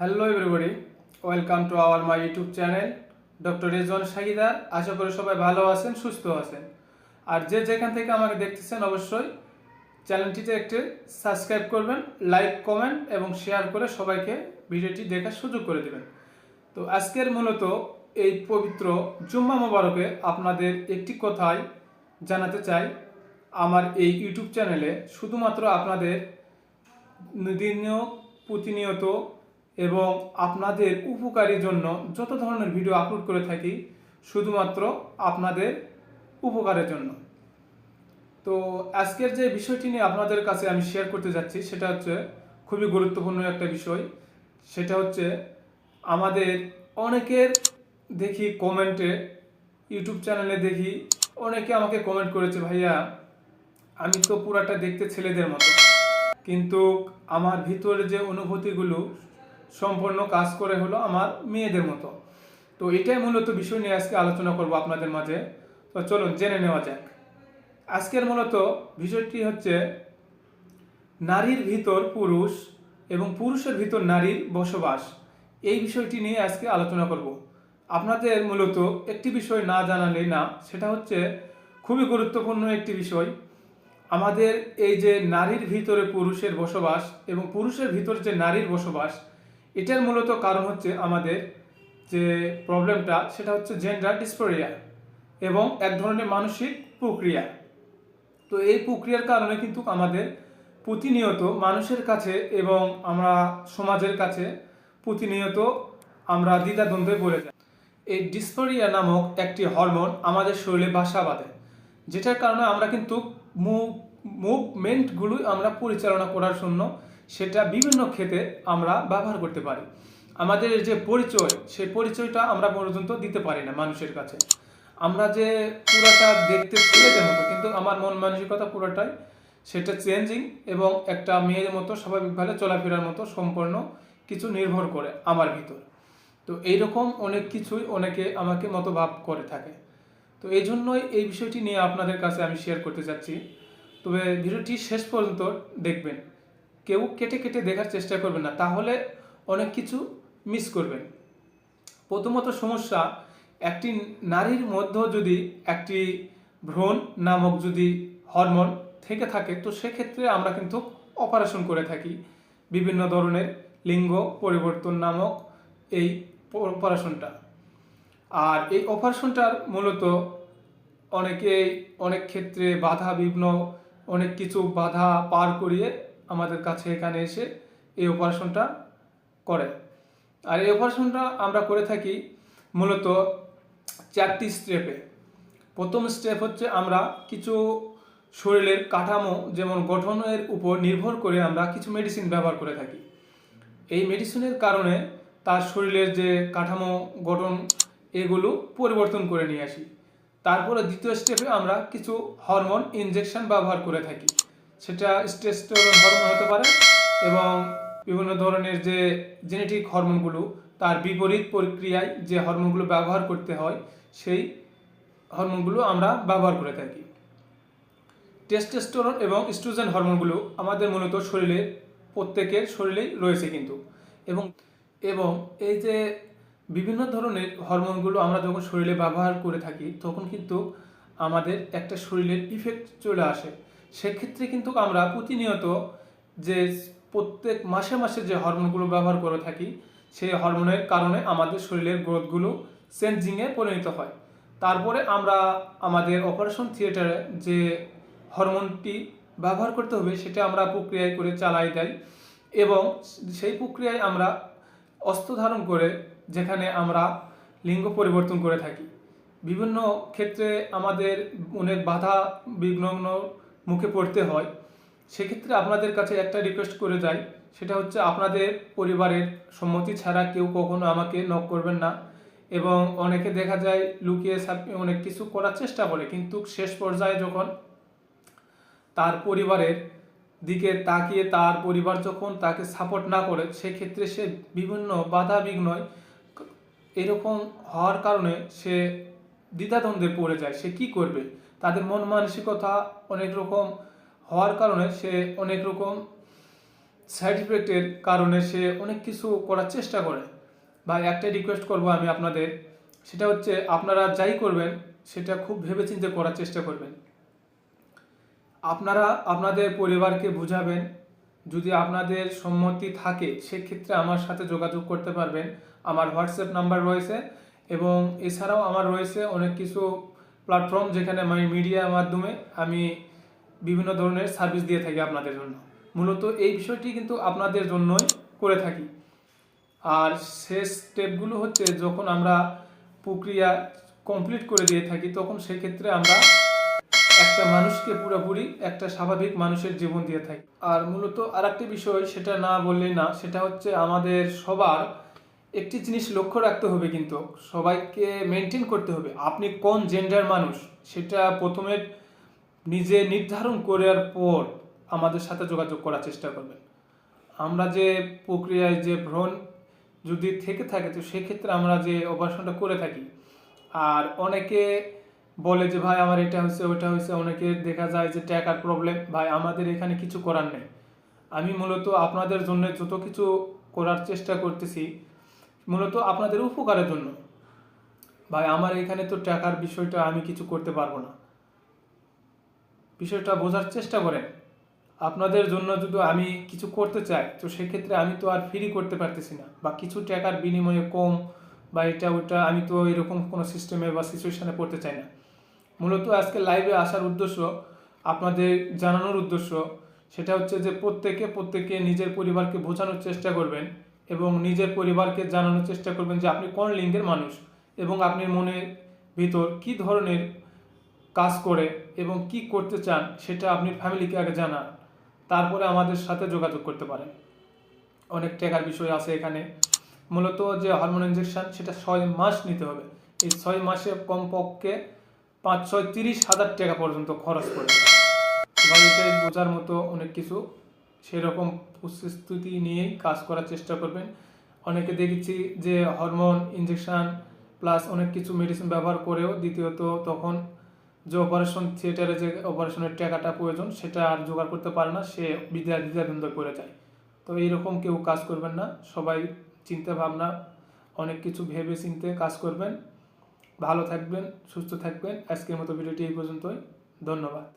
Hello everybody welcome to our my YouTube channel doctor Rezon শাহিদার আশা করি সবাই ভালো আছেন, সুস্থ আছেন। আর যে যেখান থেকে আমাকে দেখতেছেন, অবশ্যই চ্যানেলটিতে একটি সাবস্ক্রাইব করবেন, লাইক, কমেন্ট এবং শেয়ার করে সবাইকে ভিডিওটি দেখার সুযোগ করে দেবেন। তো আজকের মূলত এই পবিত্র জুম্মা মোবারকে আপনাদের একটি কথাই জানাতে চাই। আমার এই ইউটিউব চ্যানেলে শুধুমাত্র আপনাদের দিনীয় প্রতিনিয়ত এবং আপনাদের উপকারীর জন্য যত ধরনের ভিডিও আপলোড করে থাকি, শুধুমাত্র আপনাদের উপকারের জন্য। তো আজকের যে বিষয়টি নিয়ে আপনাদের কাছে আমি শেয়ার করতে যাচ্ছি, সেটা হচ্ছে খুবই গুরুত্বপূর্ণ একটা বিষয়। সেটা হচ্ছে আমাদের অনেকের দেখি কমেন্টে ইউটিউব চ্যানেলে দেখি অনেকে আমাকে কমেন্ট করেছে, ভাইয়া, আমি তো পুরাটা দেখতে ছেলেদের মতো। কিন্তু আমার ভিতরে যে অনুভূতিগুলো সম্পূর্ণ কাজ করে হলো আমার মেয়েদের মতো। তো এটাই মূলত বিষয় নিয়ে আজকে আলোচনা করব আপনাদের মাঝে। তো চলুন, জেনে নেওয়া যাক। আজকের মূলত বিষয়টি হচ্ছে, নারীর ভিতর পুরুষ এবং পুরুষের ভিতর নারীর বসবাস। এই বিষয়টি নিয়ে আজকে আলোচনা করব। আপনাদের মূলত একটি বিষয় না জানালেই না, সেটা হচ্ছে খুবই গুরুত্বপূর্ণ একটি বিষয়। আমাদের এই যে নারীর ভিতরে পুরুষের বসবাস এবং পুরুষের ভিতর যে নারীর বসবাস এটার মূলত কারণ হচ্ছে আমাদের যে প্রবলেমটা, সেটা হচ্ছে জেন্ডার ডিসপোরিয়া এবং এক ধরনের মানসিক প্রক্রিয়া। তো এই প্রক্রিয়ার কারণে কিন্তু আমাদের প্রতিনিয়ত মানুষের কাছে এবং আমরা সমাজের কাছে প্রতিনিয়ত আমরা দ্বিধাদ্বন্দ্বে বলে যাই। এই ডিসপোরিয়া নামক একটি হরমোন আমাদের শরীরে বাসা বাঁধে, যেটার কারণে আমরা কিন্তু মুভ মুভমেন্টগুলো আমরা পরিচালনা করার জন্য সেটা বিভিন্ন ক্ষেত্রে আমরা ব্যবহার করতে পারি। আমাদের যে পরিচয়, সেই পরিচয়টা আমরা পর্যন্ত দিতে পারি না মানুষের কাছে। আমরা যে পুরাটা দেখতে ছেলেদের মতো, কিন্তু আমার মন মানসিকতা পুরোটাই সেটা চেঞ্জিং এবং একটা মেয়ের মতো স্বাভাবিকভাবে চলাফেরার মতো সম্পূর্ণ কিছু নির্ভর করে আমার ভিতর। তো এইরকম অনেক কিছুই অনেকে আমাকে মতভাব করে থাকে। তো এই জন্যই এই বিষয়টি নিয়ে আপনাদের কাছে আমি শেয়ার করতে যাচ্ছি। তবে ভিডিওটি শেষ পর্যন্ত দেখবেন। কেউ কেটে কেটে দেখার চেষ্টা করবেন না, তাহলে অনেক কিছু মিস করবেন। প্রথমত সমস্যা, একটি নারীর মধ্যে যদি একটি ভ্রূণ নামক যদি হরমোন থেকে থাকে, তো সেক্ষেত্রে আমরা কিন্তু অপারেশন করে থাকি। বিভিন্ন ধরনের লিঙ্গ পরিবর্তন নামক এই অপারেশনটা আর এই অপারেশনটার মূলত অনেকে অনেক ক্ষেত্রে বাধা বিঘ্ন অনেক কিছু বাধা পার করিয়ে আমাদের কাছে এখানে এসে এই অপারেশনটা করে। আর এই অপারেশনটা আমরা করে থাকি মূলত চারটি স্টেপে প্রথম স্টেপ হচ্ছে আমরা কিছু শরীরের কাঠামো যেমন গঠনের উপর নির্ভর করে আমরা কিছু মেডিসিন ব্যবহার করে থাকি। এই মেডিসিনের কারণে তার শরীরের যে কাঠামো, গঠন, এগুলো পরিবর্তন করে নিয়ে আসি। তারপরে দ্বিতীয় স্টেপে আমরা কিছু হরমোন ইনজেকশন ব্যবহার করে থাকি। সেটা স্টেস্টোরন হরমোন হতে পারে এবং বিভিন্ন ধরনের যে জেনেটিক হরমোনগুলো, তার বিপরীত প্রক্রিয়ায় যে হরমোনগুলো ব্যবহার করতে হয়, সেই হরমোনগুলো আমরা ব্যবহার করে থাকি। টেস্টোস্টেরন এবং স্ট্রোজেন হরমোনগুলো আমাদের মূলত শরীরে, প্রত্যেকের শরীরেই রয়েছে কিন্তু। এবং এবং এই যে বিভিন্ন ধরনের হরমোনগুলো আমরা যখন শরীরে ব্যবহার করে থাকি, তখন কিন্তু আমাদের একটা শরীরের ইফেক্ট চলে আসে। সেক্ষেত্রে কিন্তু আমরা প্রতিনিয়ত যে প্রত্যেক মাসে মাসে যে হরমোনগুলো ব্যবহার করে থাকি, সেই হরমোনের কারণে আমাদের শরীরের গ্রোথগুলো চেঞ্জিংয়ে পরিণত হয়। তারপরে আমরা আমাদের অপারেশন থিয়েটারে যে হরমোনটি ব্যবহার করতে হবে, সেটা আমরা প্রক্রিয়ায় করে চালাই দেয় এবং সেই প্রক্রিয়ায় আমরা অস্ত্র ধারণ করে যেখানে আমরা লিঙ্গ পরিবর্তন করে থাকি। বিভিন্ন ক্ষেত্রে আমাদের অনেক বাধা বিঘ্ন মুখে পড়তে হয়। সেক্ষেত্রে আপনাদের কাছে একটা রিকোয়েস্ট করে যাই। সেটা হচ্ছে আপনাদের পরিবারের সম্মতি ছাড়া কেউ কখনো আমাকে নক করবেন না এবং অনেকে দেখা যায় লুকিয়ে অনেক কিছু করার চেষ্টা করে। কিন্তু শেষ পর্যায়ে যখন তার পরিবারের দিকে তাকিয়ে তার পরিবার যখন তাকে সাপোর্ট না করে, সেক্ষেত্রে সে বিভিন্ন বাধা বিঘ্নয় এরকম হওয়ার কারণে সে দ্বিধাদ্বন্দ্বে পড়ে যায়। সে কি করবে? তাদের মন মানসিকতা অনেক রকম হওয়ার কারণে সে অনেক রকম সাইড ইফেক্টের কারণে সে অনেক কিছু করার চেষ্টা করে। ভাই একটাই রিকোয়েস্ট করব আমি আপনাদের, সেটা হচ্ছে আপনারা যাই করবেন, সেটা খুব ভেবেচিন্তে করার চেষ্টা করবেন। আপনারা আপনাদের পরিবারকে বুঝাবেন, যদি আপনাদের সম্মতি থাকে, সেক্ষেত্রে আমার সাথে যোগাযোগ করতে পারবেন। আমার হোয়াটসঅ্যাপ নাম্বার রয়েছে এবং এছাড়াও আমার রয়েছে অনেক কিছু প্ল্যাটফর্ম যেখানে আমি মিডিয়ার মাধ্যমে আমি বিভিন্ন ধরনের সার্ভিস দিয়ে থাকি আপনাদের জন্য। মূলত এই বিষয়টি কিন্তু আপনাদের জন্যই করে থাকি। আর শেষ স্টেপগুলো হচ্ছে যখন আমরা প্রক্রিয়া কমপ্লিট করে দিয়ে থাকি, তখন সেক্ষেত্রে আমরা একটা মানুষকে পুরোপুরি, একটা স্বাভাবিক মানুষের জীবন দিয়ে থাকি। আর মূলত আর বিষয়, সেটা না বললেই না, সেটা হচ্ছে আমাদের সবার একটি জিনিস লক্ষ্য রাখতে হবে কিন্তু, সবাইকে মেনটেন করতে হবে। আপনি কোন জেন্ডার মানুষ, সেটা প্রথমে নিজে নির্ধারণ করার পর আমাদের সাথে যোগাযোগ করার চেষ্টা করবেন। আমরা যে প্রক্রিয়ায় যে ভ্রণ যদি থেকে থাকে, তো সেক্ষেত্রে আমরা যে অপারেশনটা করে থাকি, আর অনেকে বলে যে, ভাই, আমার এটা হয়েছে ওটা হয়েছে। অনেকে দেখা যায় যে টাকার প্রবলেম ভাই, আমাদের এখানে কিছু করার নেই। আমি মূলত আপনাদের জন্য যত কিছু করার চেষ্টা করতেছি মূলত আপনাদের উপকারের জন্য। ভাই, আমার এখানে তো টাকার বিষয়টা আমি কিছু করতে পারব না। বিষয়টা বোঝার চেষ্টা করেন। আপনাদের জন্য যদি আমি কিছু করতে চাই, তো সেক্ষেত্রে আমি তো আর ফ্রি করতে পারতেছি না। বা কিছু টাকার বিনিময়ে কম বা এটা ওটা আমি তো এরকম কোনো সিস্টেমে বা সিচুয়েশানে পড়তে চাই না। মূলত আজকে লাইভে আসার উদ্দেশ্য, আপনাদের জানানোর উদ্দেশ্য, সেটা হচ্ছে যে প্রত্যেকে প্রত্যেকে নিজের পরিবারকে বোঝানোর চেষ্টা করবেন। এবং নিজের পরিবারকে জানানোর চেষ্টা করবেন যে আপনি কোন লিঙ্গের মানুষ এবং আপনি মনের ভিতর কি ধরনের কাজ করে এবং কি করতে চান সেটা আপনি ফ্যামিলিকে আগে জানান। তারপরে আমাদের সাথে যোগাযোগ করতে পারেন। অনেক টাকার বিষয় আছে এখানে। মূলত যে হরমোন ইঞ্জেকশন সেটা ছয় মাস নিতে হবে। এই ছয় মাসে কমপক্ষে পাঁচ ছয় তিরিশ হাজার টাকা পর্যন্ত খরচ বাড়িতে বোঝার মতো অনেক কিছু সেরকম প্রস্তুতি নিয়েই কাজ করার চেষ্টা করবেন। অনেকে দেখেছি যে হরমোন ইঞ্জেকশন প্লাস অনেক কিছু মেডিসিন ব্যবহার করেও দ্বিতীয়ত তখন যে অপারেশন থিয়েটারে যে অপারেশনের টাকাটা প্রয়োজন, সেটা আর জোগাড় করতে পারে না, সে বিদ্যা দ্বিধাদ্বন্দ্ব করে যায়। তো এইরকম কেউ কাজ করবেন না। সবাই চিন্তা ভাবনা, অনেক কিছু ভেবে চিনতে কাজ করবেন। ভালো থাকবেন, সুস্থ থাকবেন। আজকের মতো ভিডিওটি এই পর্যন্তই। ধন্যবাদ।